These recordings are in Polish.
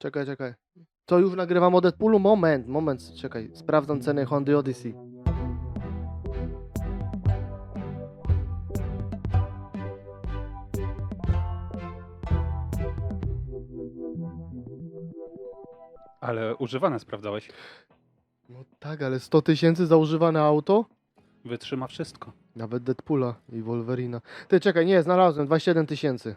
Czekaj, czekaj. To już nagrywam o Deadpoolu? Moment, moment, czekaj. Sprawdzam ceny Hondy Odyssey. Ale używane sprawdzałeś. No tak, ale 100 tysięcy za używane auto? Wytrzyma wszystko. Nawet Deadpoola i Wolverina. Ty, czekaj, nie, znalazłem, 27 tysięcy.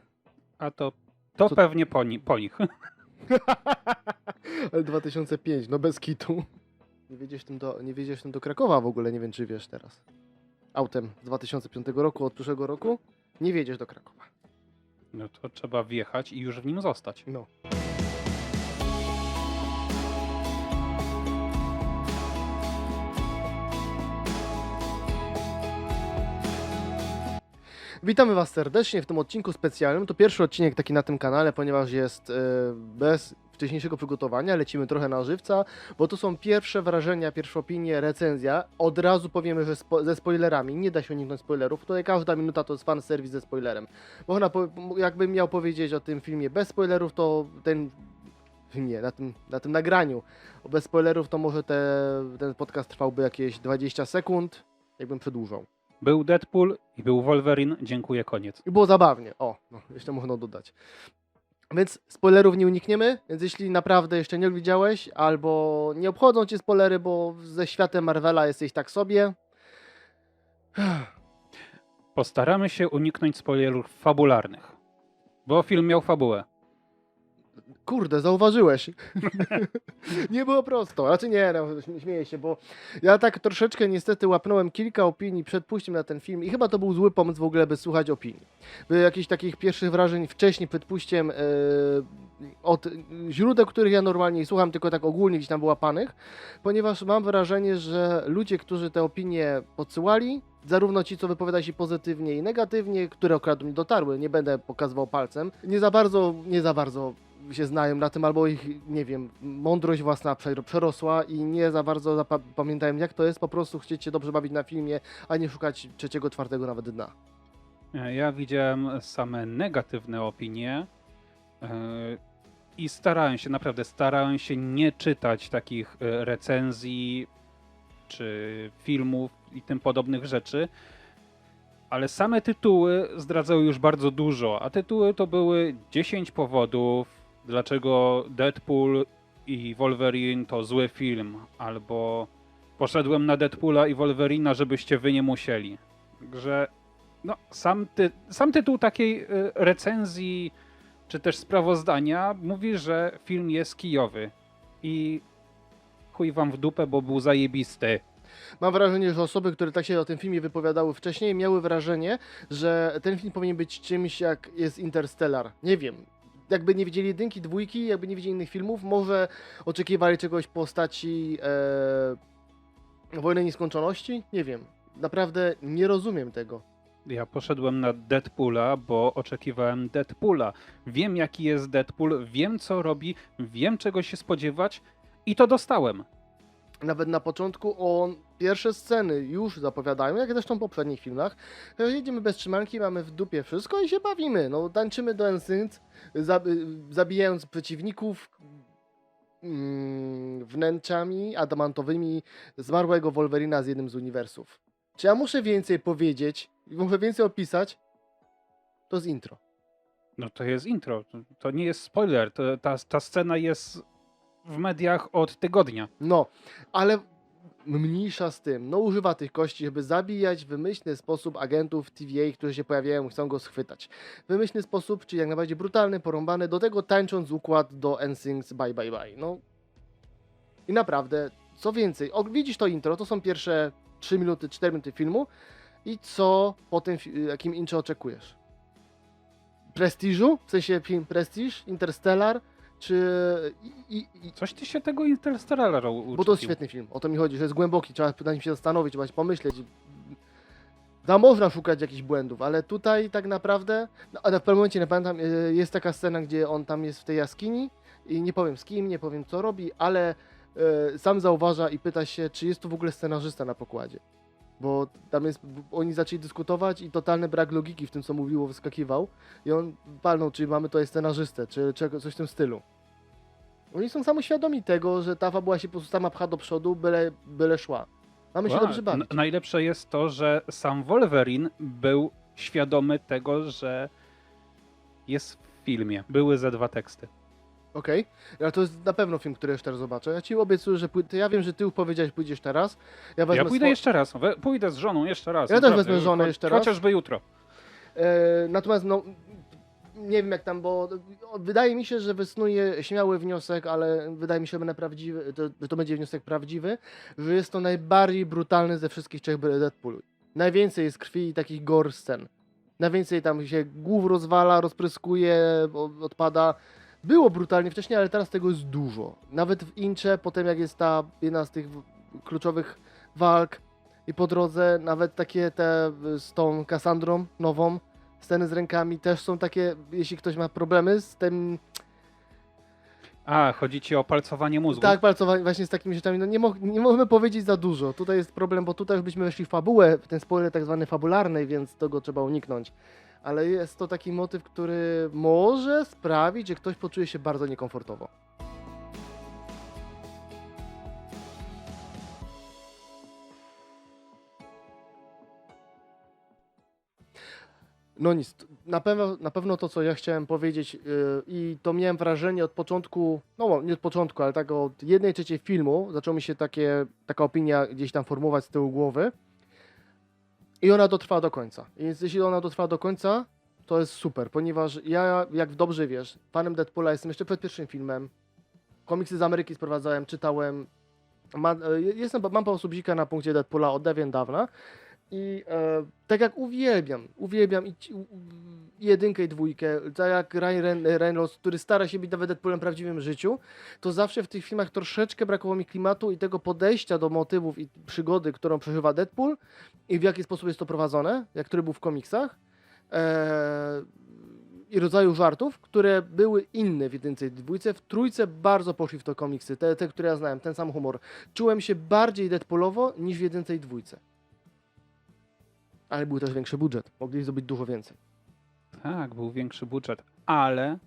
A to, to Co- pewnie po, ni, po nich. ale 2005, no bez kitu. Nie wiedziesz tym do, nie wiedziesz tym do Krakowa w ogóle, nie wiem czy wiesz teraz. Autem z 2005 roku, od przyszłego roku, nie wiedziesz do Krakowa. No to trzeba wjechać i już w nim zostać. No. Witamy Was serdecznie w tym odcinku specjalnym. To pierwszy odcinek taki na tym kanale, ponieważ jest e, bez wcześniejszego przygotowania. Lecimy trochę na żywca, bo to są pierwsze wrażenia, pierwsze opinie, recenzja. Od razu powiemy, że spo, ze spoilerami. Nie da się uniknąć spoilerów. Tutaj każda minuta to jest fan serwis ze spoilerem. Można, jakbym miał powiedzieć o tym filmie bez spoilerów, to ten filmie, na tym, na tym nagraniu bez spoilerów, to może te, ten podcast trwałby jakieś 20 sekund, jakbym przedłużał. Był Deadpool i był Wolverine. Dziękuję, koniec. I było zabawnie. O, no, jeszcze można dodać. Więc spoilerów nie unikniemy, więc jeśli naprawdę jeszcze nie widziałeś, albo nie obchodzą cię spoilery, bo ze światem Marvela jesteś tak sobie, Postaramy się uniknąć spoilerów fabularnych. Bo film miał fabułę. Kurde, zauważyłeś. nie było prosto. Znaczy nie, no, śm- śmieję się, bo ja tak troszeczkę niestety łapnąłem kilka opinii przed pójściem na ten film i chyba to był zły pomysł w ogóle, by słuchać opinii. By jakichś takich pierwszych wrażeń wcześniej przed pójściem e, od źródeł, których ja normalnie nie słucham, tylko tak ogólnie gdzieś tam wyłapanych, ponieważ mam wrażenie, że ludzie, którzy te opinie podsyłali, zarówno ci, co wypowiadali się pozytywnie i negatywnie, które akurat mnie dotarły, nie będę pokazywał palcem, nie za bardzo, nie za bardzo się znają na tym, albo ich, nie wiem, mądrość własna przer- przerosła i nie za bardzo zapa- pamiętają, jak to jest po prostu chcieć się dobrze bawić na filmie, a nie szukać trzeciego, czwartego nawet dna. E, Ja widziałem same negatywne opinie e, i starałem się, naprawdę starałem się nie czytać takich e, recenzji czy filmów i tym podobnych rzeczy, ale same tytuły zdradzały już bardzo dużo, a tytuły to były 10 powodów, dlaczego Deadpool i Wolverine to zły film, albo poszedłem na Deadpoola i Wolverina, żebyście wy nie musieli. Także no, sam, ty, sam tytuł takiej y, recenzji czy też sprawozdania mówi, że film jest kijowy. I chuj wam w dupę, bo był zajebisty. Mam wrażenie, że osoby, które tak się o tym filmie wypowiadały wcześniej, miały wrażenie, że ten film powinien być czymś jak jest Interstellar. Nie wiem. Jakby nie widzieli jedynki, dwójki, jakby nie widzieli innych filmów, może oczekiwali czegoś w postaci e, Wojny Nieskończoności? Nie wiem. Naprawdę nie rozumiem tego. Ja poszedłem na Deadpoola, bo oczekiwałem Deadpoola. Wiem, jaki jest Deadpool, wiem, co robi, wiem, czego się spodziewać i to dostałem. Nawet na początku on pierwsze sceny już zapowiadają, jak zresztą w poprzednich filmach. że Jedziemy bez trzymanki, mamy w dupie wszystko i się bawimy. No, tańczymy do NSYNC, zab zabijając przeciwników mm, wnętrzami adamantowymi zmarłego Wolverina z jednym z uniwersów. Czy ja muszę więcej powiedzieć, muszę więcej opisać? To z intro. No to jest intro, to- to nie jest spoiler, to, ta, ta scena jest w mediach od tygodnia. No, ale mniejsza z tym. No używa tych kości, żeby zabijać w wymyślny sposób agentów TVA, którzy się pojawiają i chcą go schwytać. Wymyślny sposób, czyli jak najbardziej brutalny, porąbany, do tego tańcząc układ do NSYNC's Bye Bye Bye. No i naprawdę, co więcej, widzisz to intro, to są pierwsze 3 minuty, 4 minuty filmu i co po tym, jakim intro oczekujesz? Prestiżu? W sensie film Prestige? Interstellar? Czy... I, i, Coś ty się tego Interstellara uczył. bo to jest świetny film, o to mi chodzi, że jest głęboki, trzeba na nim się zastanowić, trzeba się pomyśleć. Tam można szukać jakichś błędów, ale tutaj tak naprawdę, no, ale w pewnym momencie, nie pamiętam, y, jest taka scena, gdzie on tam jest w tej jaskini i nie powiem z kim, nie powiem co robi, ale y, sam zauważa i pyta się, czy jest tu w ogóle scenarzysta na pokładzie. Bo tam jest, oni zaczęli dyskutować i totalny brak logiki w tym, co mówiło, wyskakiwał. I on palnął, czy mamy tutaj scenarzystę, czy, czy coś w tym stylu. Oni są samoświadomi tego, że ta fabuła się po prostu sama pcha do przodu, byle, byle szła. Mamy się Tak. dobrze bawić. N- Najlepsze jest to, że sam Wolverine był świadomy tego, że jest w filmie. Były ze dwa teksty. Okej, ale to jest na pewno film, który jeszcze raz zobaczę. Ja ci obiecuję, że pój- to ja wiem, że ty powiedziałeś, pójdziesz teraz. Ja, wezmę Ja pójdę swo- jeszcze raz. We, pójdę z żoną jeszcze raz. Ja też naprawdę. wezmę żonę Cho- jeszcze raz. Chociażby jutro. E, natomiast no, nie wiem jak tam, bo wydaje mi się, że wysnuję śmiały wniosek, ale wydaje mi się, że będę prawdziwy, to, że to będzie wniosek prawdziwy, że jest to najbardziej brutalny ze wszystkich trzech Deadpoolu. Najwięcej jest krwi i takich gore scen. Najwięcej tam się głów rozwala, rozpryskuje, o- odpada. Było brutalnie wcześniej, ale teraz tego jest dużo. Nawet w Incze, potem jak jest ta jedna z tych kluczowych walk i po drodze, nawet takie te y, z tą Kassandrą nową, sceny z rękami też są takie, jeśli ktoś ma problemy z tym, A, chodzi ci o palcowanie mózgu. tak, palcowanie właśnie z takimi rzeczami, no nie, mo nie możemy powiedzieć za dużo. Tutaj jest problem, bo tutaj już byśmy weszli w fabułę, w ten spoiler tak zwany fabularny, więc tego trzeba uniknąć. Ale jest to taki motyw, który może sprawić, że ktoś poczuje się bardzo niekomfortowo. No nic, na pewno, na pewno to, co ja chciałem powiedzieć yy, i to miałem wrażenie od początku, no nie od początku, ale tak od jednej trzeciej filmu zaczęło mi się takie, taka opinia gdzieś tam formułować z tyłu głowy i ona dotrwała do końca. Więc jeśli ona dotrwała do końca, to jest super, ponieważ ja, jak dobrze wiesz, fanem Deadpoola jestem jeszcze przed pierwszym filmem. Komiksy z Ameryki sprowadzałem, czytałem. Ma, e, jestem, mam po prostu bzika na punkcie Deadpoola od dawien dawna. I e, tak jak uwielbiam, uwielbiam i, i jedynkę i dwójkę, tak jak Ryan Reynolds, który stara się być nawet Deadpoolem w prawdziwym życiu, to zawsze w tych filmach troszeczkę brakowało mi klimatu i tego podejścia do motywów i przygody, którą przeżywa Deadpool i w jaki sposób jest to prowadzone, jak który był w komiksach. E, i rodzaju żartów, które były inne w jedynce i dwójce. W trójce bardzo poszli w to komiksy, te, te, które ja znałem, ten sam humor. Czułem się bardziej Deadpoolowo niż w jedynce i dwójce. Ale był też większy budżet. Mogli zrobić dużo więcej. Tak, był większy budżet, ale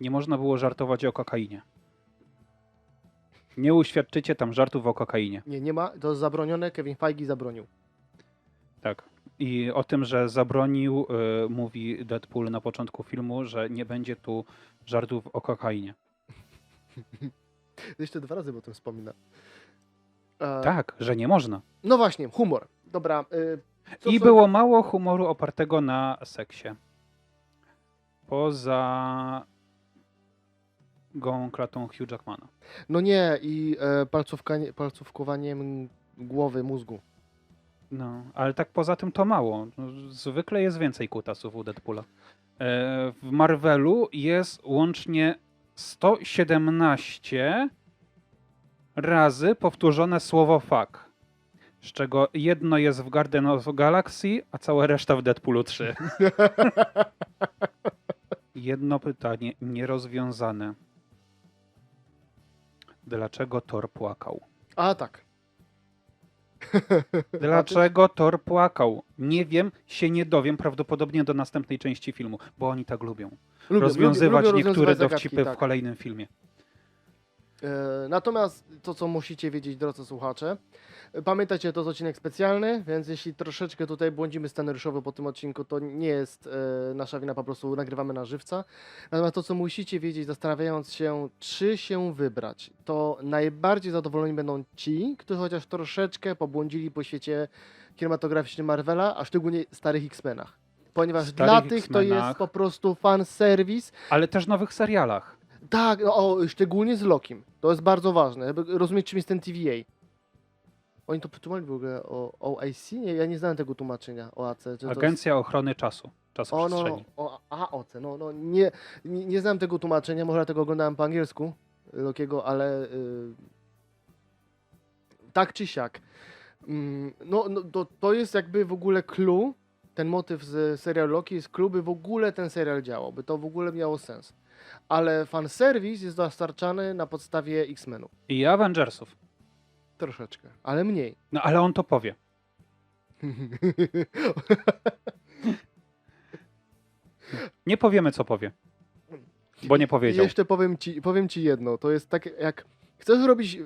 nie można było żartować o kokainie. Nie uświadczycie tam żartów o kokainie. Nie, nie ma, to jest zabronione, Kevin Feige zabronił. Tak. I o tym, że zabronił, y, mówi Deadpool na początku filmu, że nie będzie tu żartów o kokainie. Jeszcze dwa razy o tym wspomina. E, Tak, że nie można. No właśnie, humor. Dobra. Y, co I co- było mało humoru opartego na seksie. Poza gołą klatą Hugh Jackmana. No nie, i e, palcówkowaniem głowy, mózgu. No, ale tak poza tym to mało. No, Zwykle jest więcej kutasów u Deadpoola. E, W Marvelu jest łącznie 117 razy powtórzone słowo fuck. Z czego jedno jest w Garden of Galaxy, a cała reszta w Deadpoolu 3. Jedno pytanie nierozwiązane. Dlaczego Thor płakał? A tak. Dlaczego Thor płakał? Nie wiem, się nie dowiem, prawdopodobnie do następnej części filmu, bo oni tak lubią. Lubię, rozwiązywać lubię, lubię niektóre rozwiązywać dowcipy zagadki, w kolejnym filmie. E, Natomiast to, co musicie wiedzieć, drodzy słuchacze, e, pamiętajcie, to jest odcinek specjalny, więc jeśli troszeczkę tutaj błądzimy scenariuszowo po tym odcinku, to nie jest e, nasza wina, po prostu nagrywamy na żywca. Natomiast to, co musicie wiedzieć, zastanawiając się, czy się wybrać, to najbardziej zadowoleni będą ci, którzy chociaż troszeczkę pobłądzili po świecie kinematograficznym Marvela, a szczególnie starych X-Menach. Ponieważ Starych dla tych to jest po prostu fan serwis, Ale też nowych serialach. Tak, no, o, szczególnie z Lokim. To jest bardzo ważne, żeby rozumieć, czym jest ten TVA. Oni to przetłumaczyli w ogóle o OAC? Nie, ja nie znałem tego tłumaczenia OAC. Czy Agencja Ochrony Czasu. Jest... O, no, no, o, aha, OC, no, no, nie, nie, nie znam tego tłumaczenia, może dlatego oglądałem po angielsku Lokiego, ale y, tak czy siak. Mm, no, no to, to jest jakby w ogóle clue, ten motyw z serialu Loki jest clue, by w ogóle ten serial działał, by to w ogóle miało sens. Ale fanserwis jest dostarczany na podstawie X-Menów. I Avengersów. Troszeczkę, ale mniej. No ale on to powie. Nie powiemy, co powie. Bo nie I powiedział. jeszcze powiem ci, powiem ci jedno, to jest tak jak chcesz robić,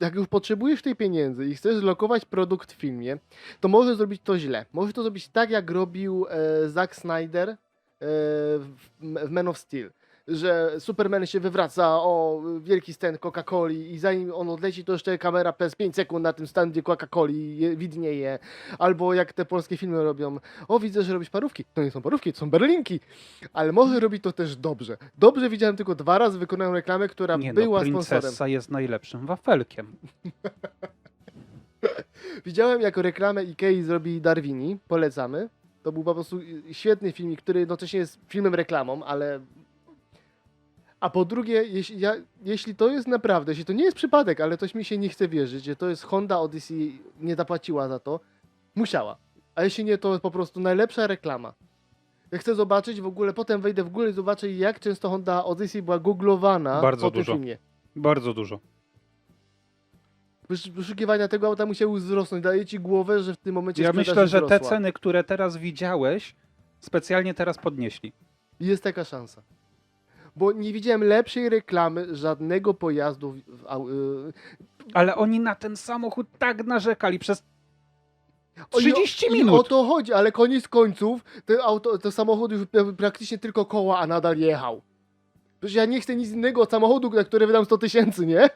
jak już potrzebujesz tej pieniędzy i chcesz lokować produkt w filmie, to możesz zrobić to źle. Możesz to zrobić tak, jak robił e, Zack Snyder e, w, w Man of Steel. Że Superman się wywraca, o wielki stand Coca-Coli i zanim on odleci, to jeszcze kamera przez 5 sekund na tym standzie Coca-Coli je- widnieje. Albo jak te polskie filmy robią, o widzę, że robisz parówki. To nie są parówki, to są berlinki. Ale może robić to też dobrze. Dobrze widziałem tylko dwa razy wykonaną reklamę, która Nie była no, sponsorem. princesa jest najlepszym wafelkiem. Widziałem jako reklamę Ikei zrobili Darwini, polecamy. To był po prostu świetny filmik, który jednocześnie jest filmem reklamą, ale... A po drugie, jeśli, ja, jeśli to jest naprawdę, jeśli to nie jest przypadek, ale coś mi się nie chce wierzyć, że to jest Honda Odyssey, nie zapłaciła za to, musiała. A jeśli nie, to po prostu najlepsza reklama. Ja chcę zobaczyć w ogóle, potem wejdę w górę i zobaczę, jak często Honda Odyssey była googlowana Bardzo po tym dużo. filmie. Bardzo dużo. Wysz- Wyszukiwania tego auta musiały wzrosnąć. Daje ci głowę, że w tym momencie Ja myślę, że te ceny, które teraz widziałeś, specjalnie teraz podnieśli. Jest taka szansa. Bo nie widziałem lepszej reklamy żadnego pojazdu. w- y, Ale oni na ten samochód tak narzekali przez o- 30 i, minut. I o to chodzi, ale koniec końców te, auto, samochód już pra- praktycznie tylko koła, a nadal jechał. Przecież ja nie chcę nic innego od samochodu, na który wydam 100 tysięcy, nie?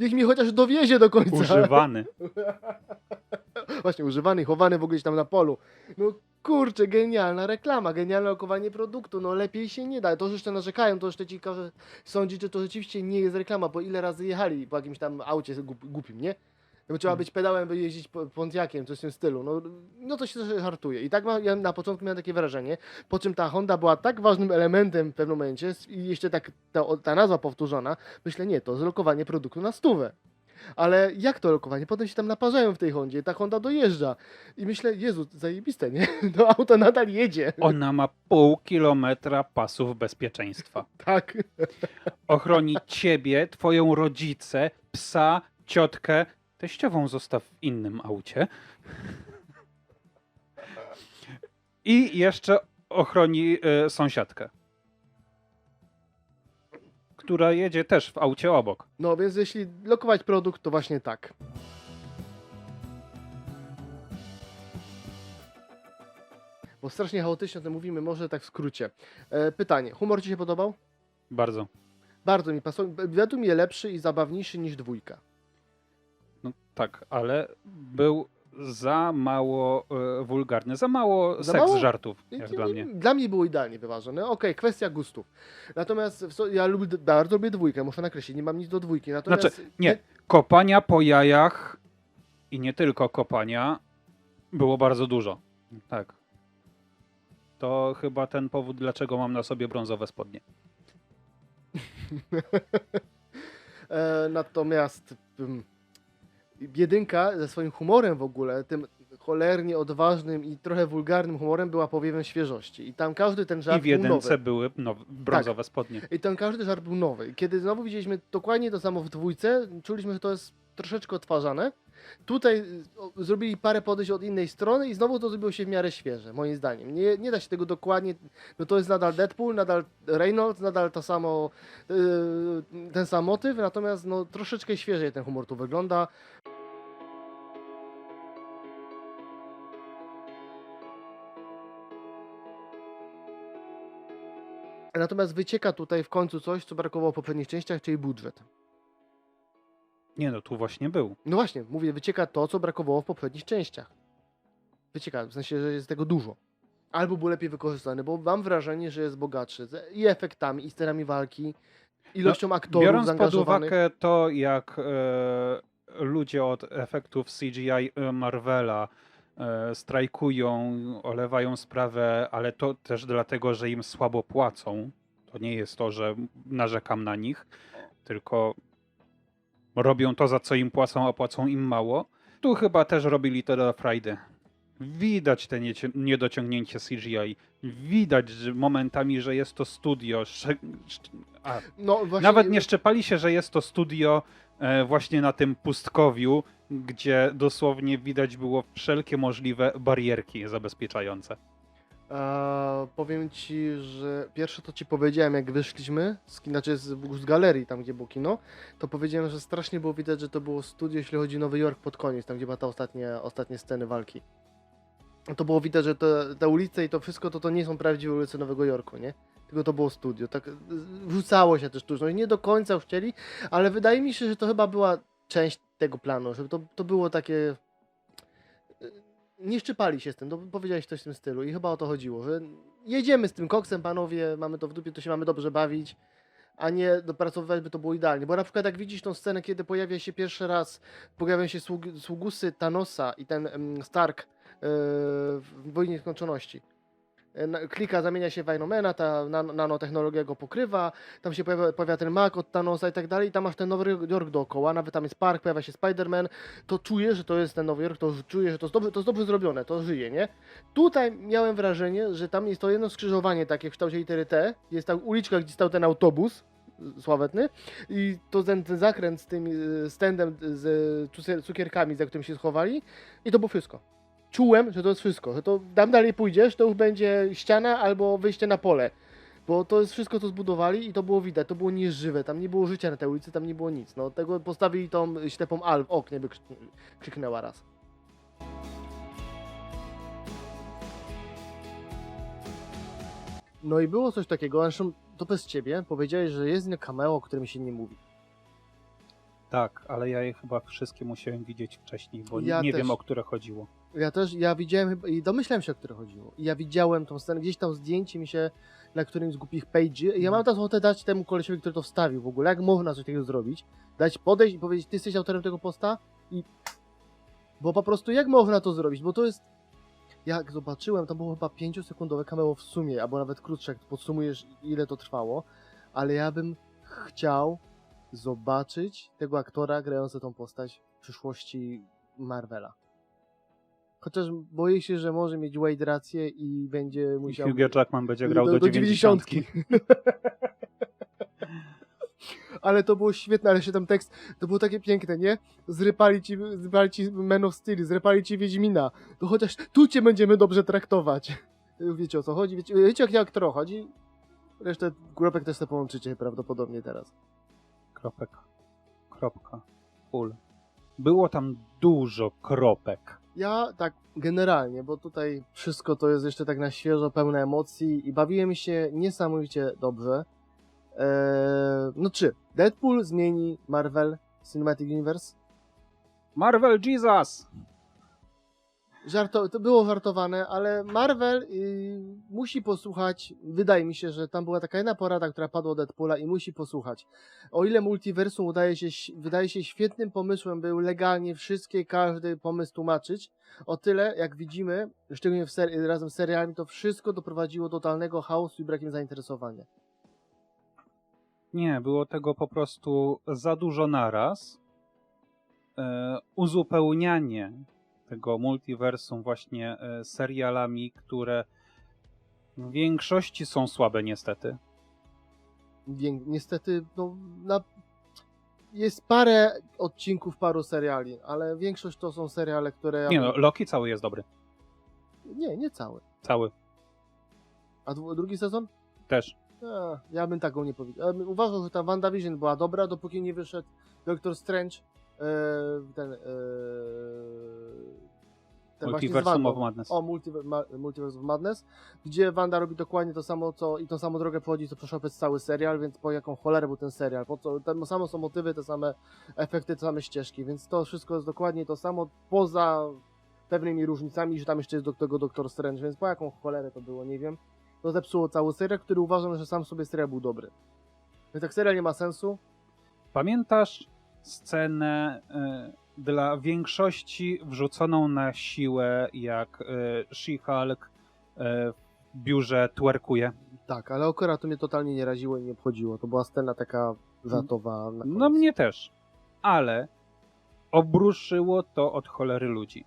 Niech mi chociaż dowiezie do końca. Używany. Właśnie, używany, chowany w ogóle gdzieś tam na polu. No kurczę, genialna reklama, genialne lokowanie produktu, no lepiej się nie da. To, że jeszcze narzekają, to jeszcze ci każe sądzić, że to rzeczywiście nie jest reklama, bo ile razy jechali po jakimś tam aucie głup- głupim, nie? Bo trzeba Hmm. być pedałem, by jeździć po- Pontiakiem, coś w tym stylu. No, no to się też hartuje. I tak ma, ja na początku miałem takie wrażenie, po czym ta Honda była tak ważnym elementem w pewnym momencie i jeszcze tak ta, ta nazwa powtórzona, myślę, nie, to jest lokowanie produktu na stówę. Ale jak to lokowanie? Potem się tam naparzają w tej Hondzie, ta Honda dojeżdża. I myślę, Jezu, zajebiste, nie? To auto nadal jedzie. Ona ma pół kilometra pasów bezpieczeństwa. Tak. Ochroni ciebie, twoją rodzicę, psa, ciotkę. Teściową zostaw w innym aucie. I jeszcze ochroni e, sąsiadkę. Która jedzie też w aucie obok. No więc jeśli lokować produkt, to właśnie tak. Bo strasznie chaotycznie o tym mówimy, może tak w skrócie. E, pytanie, humor Ci się podobał? Bardzo. Bardzo mi pasował. Według mnie lepszy i zabawniejszy niż dwójka. No tak, ale był za mało e, wulgarny, za mało Za seks mało? żartów, I- jak i- dla mnie. Dla mnie było idealnie wyważone. Okej, kwestia gustów. Natomiast w so- ja lubię, bardzo lubię dwójkę, muszę nakreślić, nie mam nic do dwójki. Natomiast Znaczy, nie, kopania po jajach i nie tylko kopania było bardzo dużo. Tak. To chyba ten powód, dlaczego mam na sobie brązowe spodnie. E, natomiast ym, jedynka ze swoim humorem w ogóle, tym cholernie odważnym i trochę wulgarnym humorem była powiewem świeżości. I tam każdy ten żart I w był jedynce nowy. były now- brązowe spodnie. I ten każdy żart był nowy. Kiedy znowu widzieliśmy dokładnie to samo w dwójce, czuliśmy, że to jest troszeczkę odtwarzane. Tutaj zrobili parę podejść od innej strony i znowu to zrobiło się w miarę świeże, moim zdaniem. Nie, nie da się tego dokładnie, no to jest nadal Deadpool, nadal Reynolds, nadal to samo, yy, ten sam motyw, natomiast no, troszeczkę świeżej ten humor tu wygląda. Natomiast wycieka tutaj w końcu coś, co brakowało w poprzednich częściach, czyli budżet. Nie no, tu właśnie był. No właśnie, mówię, wycieka to, co brakowało w poprzednich częściach. Wycieka, w sensie, że jest tego dużo. Albo był lepiej wykorzystany, bo mam wrażenie, że jest bogatszy. I efektami, i scenami walki, ilością aktorów No, Biorąc pod zaangażowanych. uwagę to, jak e, ludzie od efektów CGI Marvela strajkują, olewają sprawę, ale to też dlatego, że im słabo płacą. To nie jest to, że narzekam na nich, tylko robią to, za co im płacą, a płacą im mało. Tu chyba też robili to dla Friday. Widać te niedociągnięcie CGI. Widać że momentami, że jest to studio. A, No, właśnie, nawet nie szczepali się, że jest to studio e, właśnie na tym pustkowiu, gdzie dosłownie widać było wszelkie możliwe barierki zabezpieczające. Powiem ci, że pierwsze to ci powiedziałem, jak wyszliśmy, z, znaczy z, z galerii, tam gdzie było kino, to powiedziałem, że strasznie było widać, że to było studio, jeśli chodzi o Nowy Jork pod koniec, tam gdzie była ta ostatnie, ostatnie sceny walki. To było widać, że te, te ulice i to wszystko to, to nie są prawdziwe ulice Nowego Jorku, nie? Tylko to było studio. Tak wrzucało się też sztuczno. I nie do końca chcieli, ale wydaje mi się, że to chyba była część tego planu, żeby to, to było takie. y, Nie szczypali się z tym, to powiedziałeś coś w tym stylu i chyba o to chodziło, że jedziemy z tym koksem, panowie, mamy to w dupie, to się mamy dobrze bawić, a nie dopracowywać, by to było idealnie. Bo na przykład jak widzisz tą scenę, kiedy pojawia się pierwszy raz, pojawiają się sług, sługusy Thanosa i ten em, Stark e, w Wojnie Nieskończoności. E, Klika zamienia się w Ironmana, ta nan- nanotechnologia go pokrywa, tam się pojawia, pojawia ten Mac od Thanosa i tak dalej, i tam masz ten Nowy Jork dookoła, nawet tam jest park, pojawia się Spider-Man, to czuję, że to jest ten Nowy Jork, to czuję, że to jest dobrze, to jest dobrze zrobione, to żyje, nie? Tutaj miałem wrażenie, że tam jest to jedno skrzyżowanie takie w kształcie litery T, jest ta uliczka, gdzie stał ten autobus sławetny i to ten, ten zakręt z tym standem z cukier- cukierkami, za którym się schowali i to było wszystko. Czułem, że to jest wszystko, że to tam dalej pójdziesz, to już będzie ściana albo wyjście na pole. Bo to jest wszystko, co zbudowali i to było widać, to było nieżywe, tam nie było życia na tej ulicy, tam nie było nic. No, tego postawili tą ślepą Al w oknie, by krzykn- krzyknęła raz. No i było coś takiego, zresztą to bez ciebie, powiedziałeś, że jest inne cameo, o którym się nie mówi. Tak, ale ja je chyba wszystkie musiałem widzieć wcześniej, bo Ja nie też. wiem o które chodziło. Ja też, ja widziałem chyba, i domyślałem się, o które chodziło. I ja widziałem tą scenę, gdzieś tam zdjęcie mi się na którymś z głupich page'y ja mam teraz ochotę dać temu kolesiowi, który to wstawił w ogóle, jak można coś takiego zrobić, dać podejść i powiedzieć, ty jesteś autorem tego posta i... Bo po prostu jak można to zrobić, bo to jest... Jak zobaczyłem, to było chyba 5-sekundowe cameo w sumie, albo nawet krótsze, jak podsumujesz ile to trwało, ale ja bym chciał zobaczyć tego aktora grającego tą postać w przyszłości Marvela. Chociaż boję się, że może mieć Wade rację i będzie I musiał... Hugh Jackman będzie grał do, do 90. 90. ale to było świetne, ale się tam tekst, to było takie piękne, nie? Zrypali ci, zrypali ci Man of Steel, zrypali ci Wiedźmina, to chociaż tu cię będziemy dobrze traktować. Wiecie o co chodzi? Wiecie, wiecie jak aktor chodzi? Resztę grupek też sobie połączycie prawdopodobnie teraz. Kropek. Kropka. Ul. Było tam dużo kropek. Ja tak generalnie, bo tutaj wszystko to jest jeszcze tak na świeżo, pełne emocji i bawiłem się niesamowicie dobrze. Eee, no czy Deadpool zmieni Marvel Cinematic Universe? Marvel Jesus! Żarto, to było żartowane, ale Marvel y, musi posłuchać. Wydaje mi się, że tam była taka jedna porada, która padła od Deadpoola i musi posłuchać. O ile multiversum udaje się, wydaje się świetnym pomysłem, był legalnie wszystkie, każdy pomysł tłumaczyć, o tyle, jak widzimy, szczególnie w ser- razem z serialami, to wszystko doprowadziło do totalnego chaosu i brakiem zainteresowania. Nie, było tego po prostu za dużo naraz. E, uzupełnianie tego multiversum właśnie e, serialami, które w większości są słabe niestety. Niestety, no, na, jest parę odcinków, paru seriali, ale większość to są seriale, które. Nie no, Loki cały jest dobry. nie, nie cały. Cały. A drugi sezon? Też. A, ja bym taką nie powiedział. Uważał, że ta WandaVision była dobra, dopóki nie wyszedł Doctor Strange, e, ten, e, ten właśnie z Multiversum Wandą. of Madness. O, Multiver- ma, Multiverse of Madness, gdzie Wanda robi dokładnie to samo, co i tą samą drogę przechodzi, co przeszła przez cały serial, więc po jaką cholerę był ten serial, po co, te same są motywy, te same efekty, te same ścieżki, więc to wszystko jest dokładnie to samo, poza pewnymi różnicami, że tam jeszcze jest do tego Doctor Strange, więc po jaką cholerę to było, nie wiem. To zepsuło cały serial, który uważam, że sam sobie serial był dobry. Więc tak serial nie ma sensu. Pamiętasz scenę e, dla większości wrzuconą na siłę, jak e, She-Hulk e, w biurze twerkuje? Tak, ale akurat to mnie totalnie nie raziło i nie obchodziło. To była scena taka żartowa. Na No mnie też. Ale obruszyło to od cholery ludzi.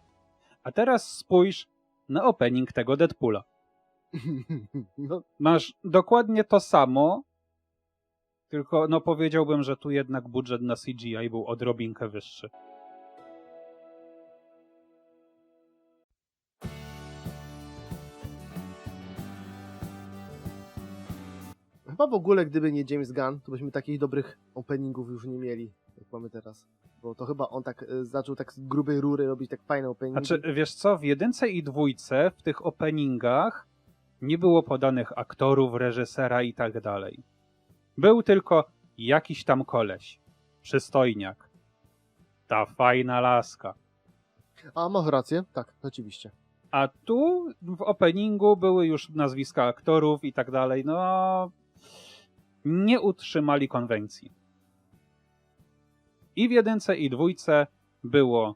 A teraz spójrz na opening tego Deadpoola. no, Masz dokładnie to samo, tylko no powiedziałbym, że tu jednak budżet na CGI był odrobinkę wyższy. Chyba w ogóle, gdyby nie James Gunn, to byśmy takich dobrych openingów już nie mieli, jak mamy teraz. Bo to chyba on tak e, zaczął tak z grubej rury robić tak fajne openingi. Znaczy, wiesz co, w jedynce i dwójce w tych openingach nie było podanych aktorów, reżysera i tak dalej. Był tylko jakiś tam koleś, przystojniak, ta fajna laska. A, masz rację, tak, rzeczywiście. A tu w openingu były już nazwiska aktorów i tak dalej. No, nie utrzymali konwencji. I w jedynce i dwójce było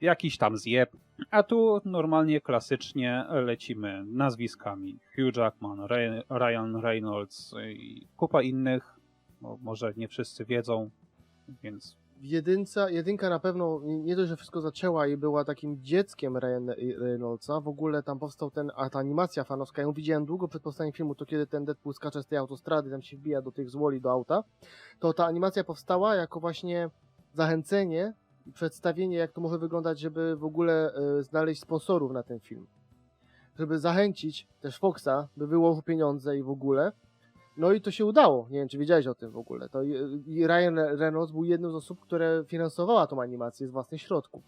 jakiś tam zjeb, a tu normalnie, klasycznie lecimy nazwiskami. Hugh Jackman, Ray- Ryan Reynolds i kupa innych, bo może nie wszyscy wiedzą, więc Jedynca, jedynka na pewno nie dość, że wszystko zaczęła i była takim dzieckiem Ryan Reynoldsa, w ogóle tam powstał ten, a ta animacja fanowska, ją widziałem długo przed powstaniem filmu, to kiedy ten Deadpool skacze z tej autostrady, tam się wbija do tych złoli do auta, to ta animacja powstała jako właśnie zachęcenie i przedstawienie, jak to może wyglądać, żeby w ogóle e, znaleźć sponsorów na ten film. Żeby zachęcić też Foxa, by wyłożył pieniądze i w ogóle. No i to się udało. Nie wiem, czy wiedziałeś o tym w ogóle. To i Ryan Reynolds był jedną z osób, które finansowała tą animację z własnych środków.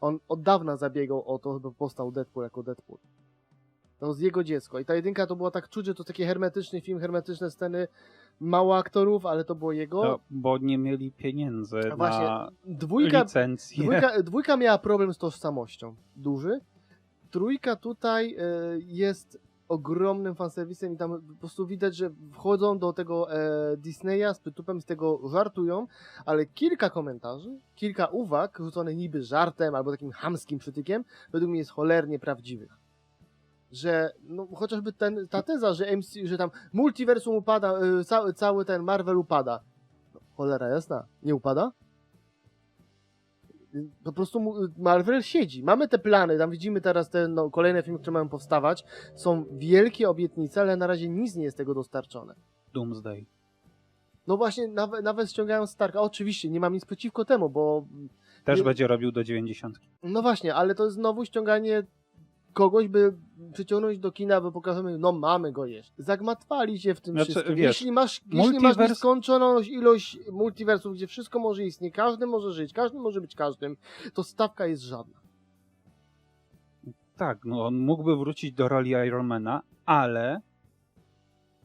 On od dawna zabiegał o to, żeby powstał Deadpool jako Deadpool. To z jego dziecko. I ta jedynka to było tak czuć, że to taki hermetyczny film, hermetyczne sceny, mało aktorów, ale to było jego. no, bo nie mieli pieniędzy A właśnie, na dwójka, licencję. Dwójka, dwójka miała problem z tożsamością. Duży. Trójka tutaj e, jest ogromnym fanserwisem i tam po prostu widać, że wchodzą do tego e, Disneya z pytupem, z tego żartują, ale kilka komentarzy, kilka uwag rzucone niby żartem albo takim hamskim przytykiem, według mnie jest cholernie prawdziwych. Że no, chociażby ten, ta teza, że, MC, że tam multiversum upada, e, cały, cały ten Marvel upada. No, cholera jasna, nie upada? Po prostu Marvel siedzi. Mamy te plany, tam widzimy teraz te no, kolejne filmy, które mają powstawać. Są wielkie obietnice, ale na razie nic nie jest tego dostarczone. Doomsday. No właśnie, nawet, nawet ściągają Starka. Oczywiście, nie mam nic przeciwko temu, bo Też Nie- będzie robił do 90. no właśnie, ale to jest znowu ściąganie kogoś, by przyciągnąć do kina, by pokażemy, no mamy go jeszcze. Zagmatwali się w tym Znaczy, wszystkim. wiesz, jeśli masz, jeśli masz multiverse- nieskończoną ilość multiversów, gdzie wszystko może istnieć, każdy może żyć, każdy może być każdym, to stawka jest żadna. Tak, no on mógłby wrócić do roli Ironmana, ale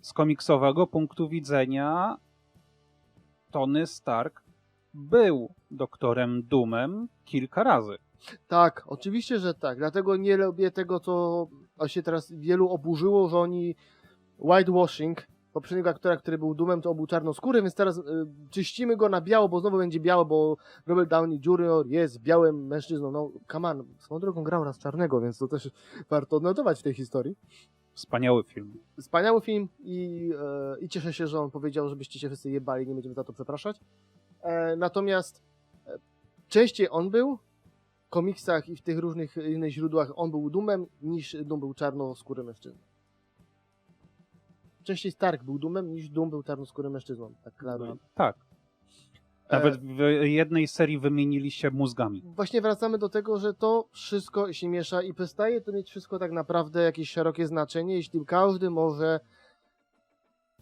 z komiksowego punktu widzenia Tony Stark był doktorem Doomem kilka razy. Tak, oczywiście, że tak. Dlatego nie lubię tego, co się teraz wielu oburzyło, że oni whitewashing poprzedniego aktora, który był dumem, to był czarnoskóry, więc teraz y, czyścimy go na biało, bo znowu będzie biało, bo Robert Downey Jr. jest białym mężczyzną. No, come on, swoją drogą grał raz czarnego, więc to też warto odnotować w tej historii. Wspaniały film. Wspaniały film i, e, i cieszę się, że on powiedział, żebyście się wszyscy jebali, nie będziemy za to przepraszać. E, natomiast e, częściej on był komiksach i w tych różnych innych źródłach on był dumem, niż Dum był czarnoskóry mężczyzną. Częściej Stark był dumem, niż Dum był czarnoskórym mężczyzną. Tak. No, tak. Nawet w jednej serii wymienili się mózgami. Właśnie wracamy do tego, że to wszystko się miesza i przestaje to mieć wszystko tak naprawdę jakieś szerokie znaczenie, jeśli każdy może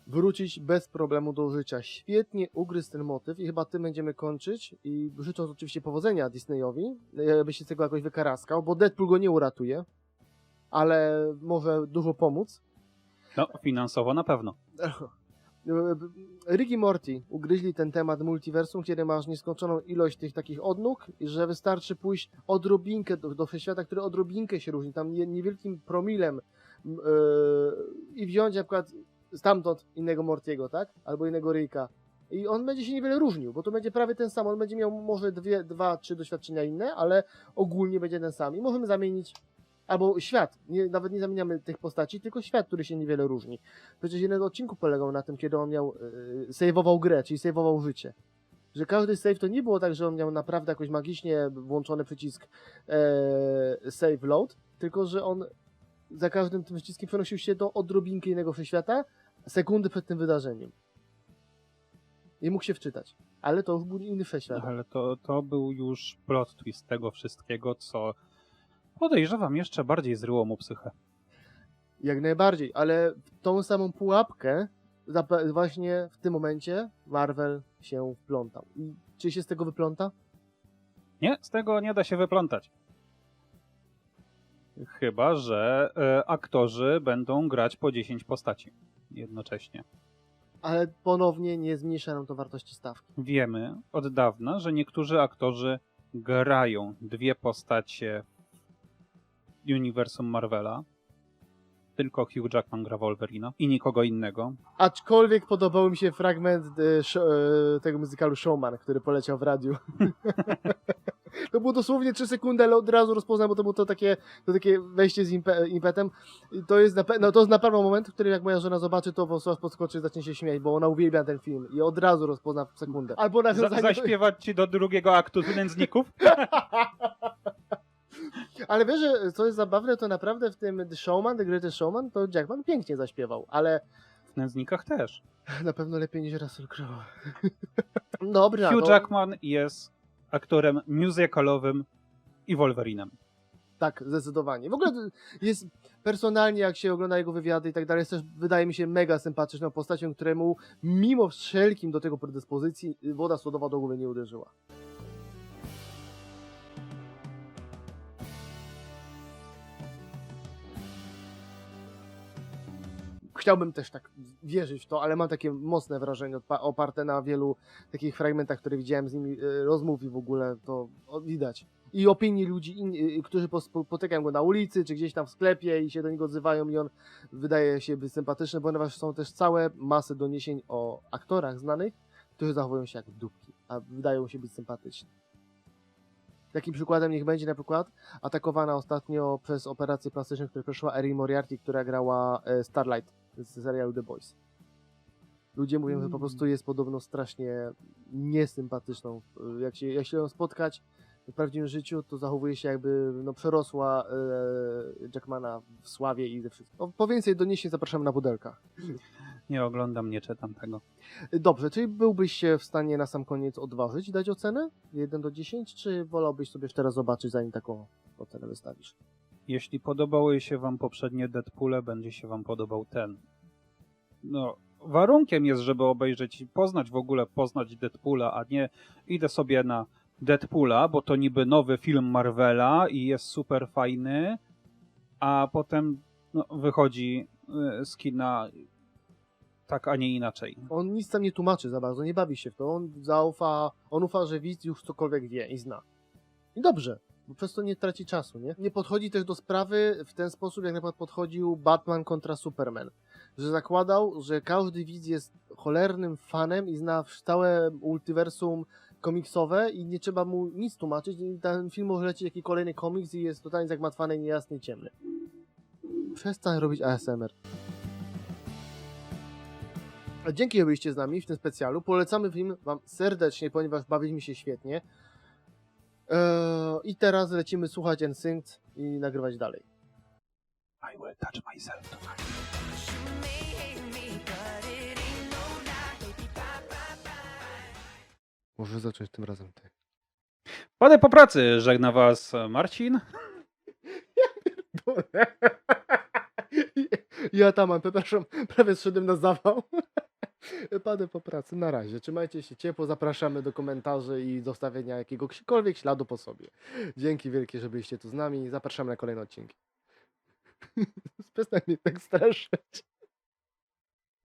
wrócić bez problemu do życia. Świetnie ugryzł ten motyw i chyba tym będziemy kończyć i życząc oczywiście powodzenia Disneyowi, by się z tego jakoś wykaraskał, bo Deadpool go nie uratuje, ale może dużo pomóc. No, finansowo na pewno. Rick i Morty ugryźli ten temat multiversum, kiedy masz nieskończoną ilość tych takich odnóg, i że wystarczy pójść odrobinkę do, do wszechświata, który odrobinkę się różni, tam nie- niewielkim promilem yy, i wziąć na przykład stamtąd innego Mortiego, tak? Albo innego Ricka. I on będzie się niewiele różnił, bo to będzie prawie ten sam. On będzie miał może dwie, dwa, trzy doświadczenia inne, ale ogólnie będzie ten sam. I możemy zamienić albo świat. Nie, nawet nie zamieniamy tych postaci, tylko świat, który się niewiele różni. Przecież jeden z odcinków polegał na tym, kiedy on miał yy, saveował grę, czyli saveował życie. Że każdy save to nie było tak, że on miał naprawdę jakoś magicznie włączony przycisk e, save load, tylko że on za każdym tym przyciskiem przenosił się do odrobinki innego wszechświata sekundy przed tym wydarzeniem. I mógł się wczytać. Ale to już był inny wszechświat. Ale to, to był już plot twist tego wszystkiego, co podejrzewam jeszcze bardziej zryło mu psychę. Jak najbardziej, ale w tą samą pułapkę właśnie w tym momencie Marvel się wplątał. I czy się z tego wypląta? Nie, z tego nie da się wyplątać. Chyba, że e, aktorzy będą grać po 10 postaci jednocześnie. Ale ponownie nie zmniejsza nam to wartości stawki. Wiemy od dawna, że niektórzy aktorzy grają dwie postacie w uniwersum Marvela. Tylko Hugh Jackman gra Wolverina i nikogo innego. Aczkolwiek podobał mi się fragment e, sho- e, tego muzykalu Showman, który poleciał w radiu. to było dosłownie 3 sekundy, ale od razu rozpoznałem, bo to było to takie, to takie wejście z impe- impetem. I To jest, na pe- no, to jest na pewno moment, w którym jak moja żona zobaczy, to po prostu aż podskoczy i zacznie się śmiać, bo ona uwielbia ten film i od razu rozpozna w sekundę. Albo Za, nawiązanie do... zaśpiewać ci do drugiego aktu z nędzników? Ale wiesz, że co jest zabawne, to naprawdę w tym The Showman, The Greatest Showman, to Jackman pięknie zaśpiewał, ale W nędznikach też. na pewno lepiej niż Russell Crowe. Dobra, Hugh no, Jackman jest aktorem musicalowym i Wolverinem. tak, zdecydowanie. W ogóle jest personalnie, jak się ogląda jego wywiady i tak dalej, jest też, wydaje mi się, mega sympatyczną postacią, któremu mimo wszelkim do tego predyspozycji woda słodowa do głowy nie uderzyła. Chciałbym też tak wierzyć w to, ale mam takie mocne wrażenie oparte na wielu takich fragmentach, które widziałem z nimi, e, rozmów i w ogóle to widać. I opinii ludzi, in, y, którzy spotykają go na ulicy, czy gdzieś tam w sklepie i się do niego odzywają i on wydaje się być sympatyczny, ponieważ są też całe masy doniesień o aktorach znanych, którzy zachowują się jak dupki, a wydają się być sympatyczni. Takim przykładem niech będzie na przykład atakowana ostatnio przez operację plastyczną, którą przeszła Erin Moriarty, która grała e, Starlight z serialu The Boys. Ludzie mówią, że po Mm. prostu jest podobno strasznie niesympatyczną. Jak się, jak się ją spotkać w prawdziwym życiu, to zachowuje się jakby no, przerosła e, Jackmana w sławie i ze wszystkim. Po więcej doniesień zapraszamy na pudelkach. Nie oglądam, nie czytam tego. Dobrze, czyli byłbyś się w stanie na sam koniec odważyć i dać ocenę? 1 do 10, czy wolałbyś sobie jeszcze raz zobaczyć, zanim taką ocenę wystawisz? Jeśli podobały się wam poprzednie Deadpoole, będzie się wam podobał ten. No, warunkiem jest, żeby obejrzeć i poznać w ogóle, poznać Deadpoola, a nie idę sobie na Deadpoola, bo to niby nowy film Marvela i jest super fajny, a potem no, wychodzi y, z kina tak, a nie inaczej. On nic tam nie tłumaczy za bardzo, nie bawi się w to. On zaufa, on ufa, że widz już cokolwiek wie i zna. I dobrze, bo przez to nie traci czasu, nie? Nie podchodzi też do sprawy w ten sposób, jak na przykład podchodził Batman kontra Superman. Że zakładał, że każdy widz jest cholernym fanem i zna całe multiversum komiksowe i nie trzeba mu nic tłumaczyć. I ten film może lecieć jakiś kolejny komiks i jest totalnie zagmatwany, niejasny ciemny. Przestań robić ASMR. Dzięki, że byliście z nami w tym specjalu. Polecamy film Wam serdecznie, ponieważ bawiliśmy się świetnie. Eee, I teraz lecimy słuchać NSYNC i nagrywać dalej. I will touch myself tonight. Może zacząć tym razem ty. Padę po pracy, żegna was Marcin. Ja tam mam, przepraszam, prawie zszedłem na zawał. Padę po pracy. Na razie. Trzymajcie się ciepło. Zapraszamy do komentarzy i zostawienia jakiegokolwiek śladu po sobie. Dzięki wielkie, że byliście tu z nami. Zapraszamy na kolejne odcinki. Przestań mnie tak straszyć.